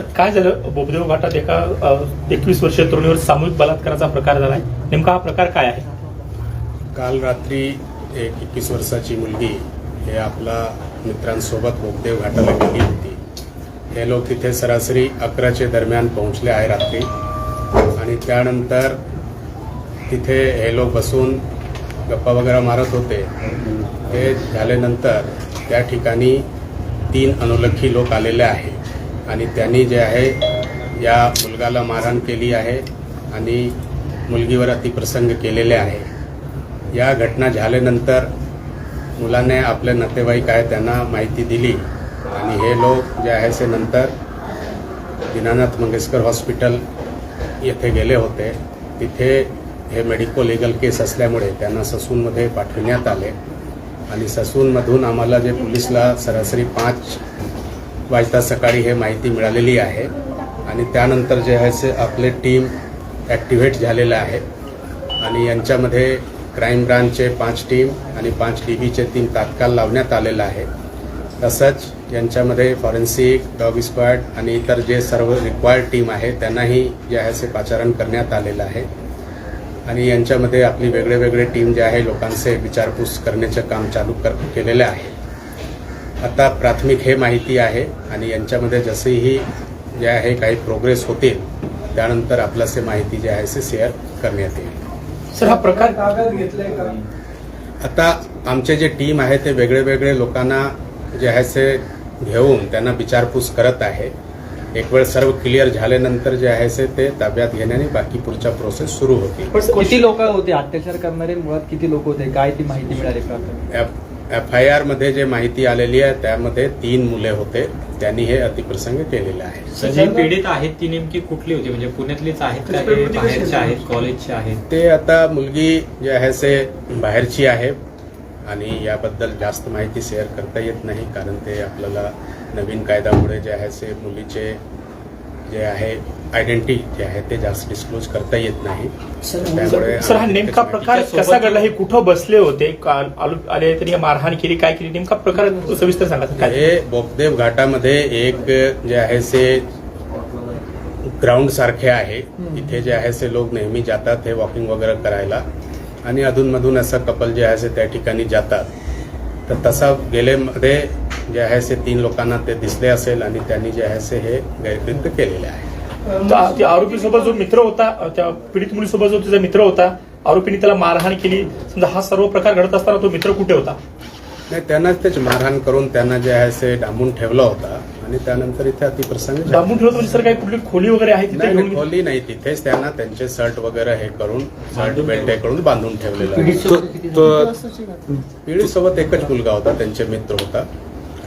Sir काय झालं? बोबदेव घाटात एका एकवीस वर्षीय तरुणीवर सामूहिक बलात्काराचा प्रकार झालाय नेमका हा प्रकार काय आहे? काल रात्री एक एकवीस वर्षाची मुलगी हे आपला मित्रांसोबत बोगदेव घाटाला गेली होती. हे लोक तिथे सरासरी अकराचे दरम्यान पोहोचले आहे रात्री. आणि त्यानंतर तिथे हे लोक बसून गप्पा वगैरे मारत होते. ते झाल्यानंतर त्या ठिकाणी तीन अनोलखी लोक आलेले आहे आणि त्यांनी जे आहे या मुलगाला मारहाण केली आहे आणि मुलगीवर अतिप्रसंग केलेले आहे. या घटना झाल्यानंतर मुलाने आपले नातेवाईक आहे त्यांना माहिती दिली. आणि हे लोक जे आहे से नंतर दीनानाथ मंगेशकर हॉस्पिटल येथे गेले होते. तिथे हे मेडिको लिगल केस असल्यामुळे त्यांना ससूनमध्ये पाठविण्यात आले. आणि ससूनमधून आम्हाला जे पोलिसला सरासरी पाच वाजता सकाळी हे माहिती मिळालेली आहे. आणि त्यानंतर जे आहे से आपले टीम ॲक्टिव्हेट झालेलं आहे. आणि यांच्यामध्ये क्राईम ब्रांचचे पाच टीम आणि पाच डी बीचे तीन तात्काळ लावण्यात आलेलं आहे. तसंच यांच्यामध्ये फॉरेन्सिक डॉग स्क्वॉड आणि इतर जे सर्व रिक्वायर्ड टीम आहे त्यांनाही जे आहे से पाचारण करण्यात आलेलं आहे. आणि यांच्यामध्ये आपली वेगळे वेगळे टीम जे आहे लोकांचे विचारपूस करण्याचं काम चालू कर केलेलं आहे. आता प्राथमिक हे माहिती आहे आणि यांच्यामध्ये जसेही जे आहे काही प्रोग्रेस होतील त्यानंतर आपल्यासे माहिती जी आहे ते शेअर करण्यात येईल. सर हा प्रकार कागद घेतलाय का? आता आमचे जे टीम आहे ते वेगळे वेगळे लोकांना जे आहे ते घेऊन त्यांना विचारपूस करत आहे. एक वेळ सर्व क्लिअर झाल्यानंतर जे आहे ते ते ताब्यात घेण्याने बाकी पुढच्या प्रोसेस सुरू होतील. किती लोक होते? अत्याचार करणारे मुळात किती लोक होते? काय ती माहिती मिळाली एफ आय आरमध्ये जे माहिती आलेली आहे त्यामध्ये तीन मुले होते. त्यांनी हे अतिप्रसंग केलेले आहे. जी पीडित आहेत ती नेमकी कुठली होती? म्हणजे पुण्यातलीच आहेत का? बाहेरचे आहेत कॉलेजचे आहेत? ते आता मुलगी जे आहे ते बाहेरची आहे आणि याबद्दल जास्त माहिती शेअर करता येत नाही कारण ते आपल्याला नवीन कायद्यामुळे जे आहे ते मुलीचे जे आहे आयडेंटिटी जे आहे ते जास्त डिस्क्लोज करता येत नाही. सर हा नेमका प्रकार कसा घडला? हे कुठं बसले होते? आलो- त्यांनी मारहाण केली काय केली? नेमका प्रकार सविस्तर सांगा हे बोगदेव घाटामध्ये एक जे आहे ते ग्राउंड सारखे आहे. तिथे जे आहे ते लोक नेहमी जातात हे वॉकिंग वगैरे करायला. आणि अधूनमधून असं कपल जे आहे ते त्या ठिकाणी जातात. तर तसा गेलेमध्ये जे आहे ते तीन लोकांना ते दिसले असेल आणि त्यांनी जे आहे हे गैरकृत्य केलेले आहे. त्या- त्या आरोपीसोबत जो मित्र होता त्या पीडित मुलीसोबत जो तिचा मित्र होता आरोपीने त्याला मारहाण केली. समजा हा सर्व प्रकार घडत असताना तो मित्र कुठे होता? नाही त्यांना तेच मारहाण करून त्यांना जे आहे ते डांबून ठेवला होता आणि त्यानंतर इथे अतिप्रसंग. डांबून ठेवत म्हणजे सर काही कुठली खोली वगैरे आहे तिथे? खोली नाही. तिथेच त्यांना त्यांचे शर्ट वगैरे हे करून शर्ट बेल्ट करून बांधून ठेवलेलं आहे. पिढी सोबत एकच मुलगा होता त्यांचे मित्र होता.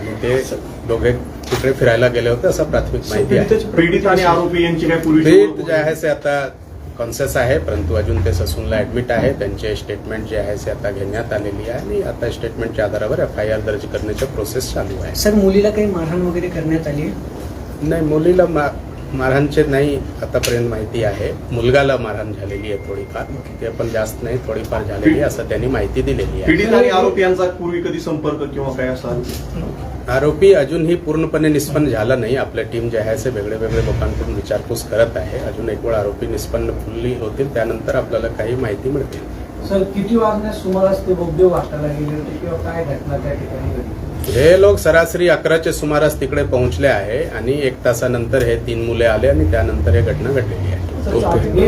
आणि ते दोघे तिकडे फिरायला गेले होते असं प्राथमिक माहिती आहे. पीडित आणि आरोपी यांची काय पूर्वी पीडित जे आहे ते आता कॉन्शियस आहे परंतु अजून ते ससूनला ऍडमिट आहे. त्यांचे स्टेटमेंट जे आहे ते आता घेण्यात आलेली आहे आणि आता स्टेटमेंटच्या आधारावर एफ आय आर दर्ज करण्याचा प्रोसेस चालू आहे. सर मुलीला काही मारहाण वगैरे करण्यात आली नाही मुलीला मा मारहाणचे नाही आतापर्यंत माहिती आहे. मुलगाला मारहाण झालेली आहे थोडीफार. ते पण जास्त नाही थोडीफार झालेली आहे असं त्यांनी माहिती दिलेली आहे. पीडित आणि आरोपी यांचा पूर्वी कधी संपर्क किंवा काय असा? आरोपी अजूनही पूर्णपणे निष्पन्न झाला नाही. आपल्या टीम जे आहे ते वेगळे वेगळे लोकांकडून विचारपूस करत आहे. अजून एक वेळ आरोपी निष्पन्न फुल्ली होतील त्यानंतर आपल्याला काही माहिती मिळतील. सर किती वाजण्यास सुमारास ते बोगदेव वाटायला गेले होते किंवा काय घटना त्या ठिकाणी घडली? हे लोक सरासरी अकराच्या सुमारास तिकडे पोहोचले आहे आणि एक तासानंतर हे तीन मुले आले आणि त्यानंतर हे घटना घडलेली आहे. हे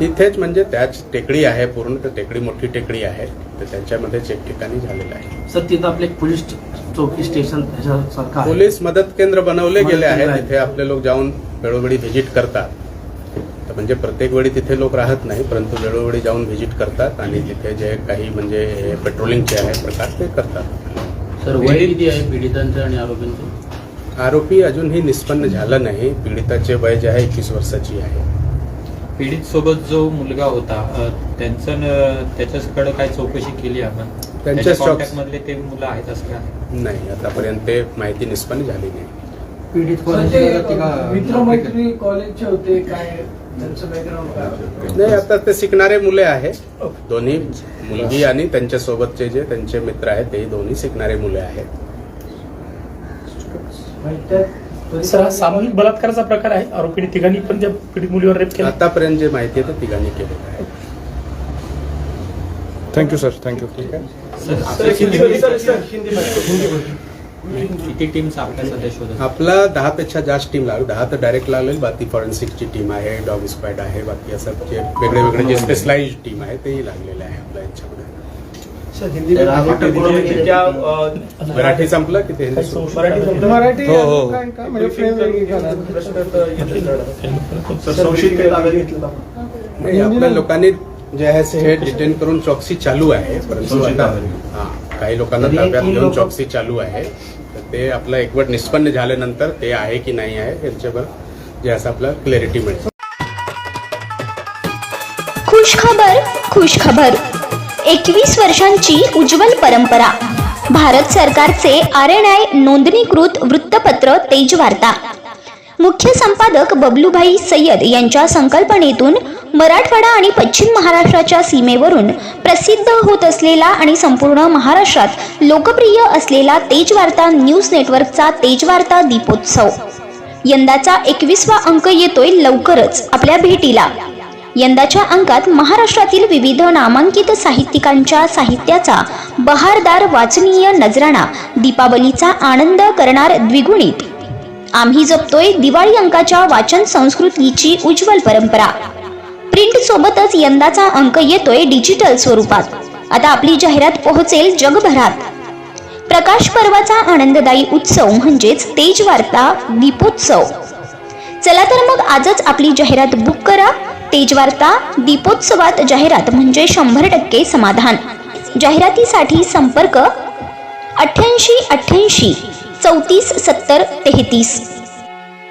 तिथेच म्हणजे त्याच टेकडी आहे पूर्ण तर टेकडी मोठी टेकडी आहे तर त्यांच्यामध्येच एक ठिकाणी झालेलं आहे. सर तिथं आपले पोलीस चौकी स्टेशन पोलीस मदत केंद्र बनवले गेले आहे. तिथे आपले लोक जाऊन वेळोवेळी व्हिजिट करतात. तर म्हणजे प्रत्येक वेळी तिथे लोक राहत नाही परंतु वेळोवेळी जाऊन व्हिजिट करतात आणि तिथे जे काही म्हणजे पेट्रोलिंगचे आहे प्रकार ते करतात. सर वय किती आहे पीडितांचं आणि आरोपींचं? आरोपी अजूनही निष्पन्न झाला नाही. पीडिताचे वय जे आहे एकवीस वर्षाची आहे. पीडित सोबत जो मुलगा होता त्यांचं त्याच्याकडे काय चौकशी केली आपण? त्याच्या स्टॉक्स- कॉन्टॅक्ट मधले ते मुलं आहेत असं नाही आतापर्यंत ते माहिती निष्पन्न झाली नाही. पीडित मित्रमैत्री कॉलेजचे होते काय त्यांचं बॅकग्राऊंड काय नाही आता ते शिकणारे मुले आहे दोन्ही मुलगी आणि त्यांच्या सोबतचे जे त्यांचे मित्र आहेत ते दोन्ही शिकणारे मुले आहेत म्हणजे त्यात सर हा सामूहिक बलात्काराचा प्रकार आहे आरोपीने तिघांनी पण त्या पीडित मुलीवर रेप केला आतापर्यंत जे माहिती आहे ते तिघांनी केलेलं आहे थँक्यू सर थँक्यू ठीक आहे किती टीम्स आपल्या सध्या शोधत आपला दहा पेक्षा जास्त टीम लागेल दहा तर डायरेक्ट लागेल बाकी फॉरेन्सिकची टीम आहे डॉग स्क्वॅड आहे बाकी असं जे वेगळे वेगळे जे स्पेशलाइज टीम आहे तेही लागलेले आहे आपल्या यांच्यामध्ये. मराठी संपलं की ते? मराठी हो, हो. म्हणजे? नाही आपल्या लोकांनी जे आहे ते डिटेन करून चौकसी चालू आहे. परंतु आता हा. काही लोकांना ताब्यात घेऊन चौकसी चालू आहे. तर ते आपलं एकवट निष्पन्न झाल्यानंतर ते आहे की नाही आहे यांच्यावर जे असं आपलं क्लॅरिटी मिळेल खुश खबर खुश खबर एकवीस वर्षांची उज्ज्वल परंपरा. भारत सरकारचे आर एन आय नोंदणीकृत वृत्तपत्र तेज वार्ता मुख्य संपादक बबलूभाई सय्यद यांच्या संकल्पनेतून मराठवाडा आणि पश्चिम महाराष्ट्राच्या सीमेवरून प्रसिद्ध होत असलेला आणि संपूर्ण महाराष्ट्रात लोकप्रिय असलेला तेजवार्ता न्यूज नेटवर्कचा तेजवार्ता दीपोत्सव. यंदाचा एकवीसवा अंक येतोय लवकरच आपल्या भेटीला. यंदाच्या अंकात महाराष्ट्रातील विविध नामांकित साहित्यिकांच्या साहित्याचा बहारदार वाचनीय नजराणा दीपावलीचा आनंद करणार द्विगुणित आम्ही जपतोय दिवाळी अंकाच्या वाचन संस्कृतीची उज्ज्वल परंपरा. प्रिंट सोबतच यंदाचा अंक येतोय डिजिटल स्वरूपात. आता आपली जाहिरात पोहोचेल जगभरात. प्रकाश पर्वाचा आनंददायी उत्सव म्हणजेच तेज वार्ता दीपोत्सव. चला तर मग आजच आपली जाहिरात बुक करा. तेजवार्ता दीपोत्सवात जाहिरात म्हणजे शंभर टक्के समाधान. जाहिरातीसाठी संपर्क अठ्ठ्याऐंशी अठ्ठ्याऐंशी चौतीस सत्तर तेहतीस.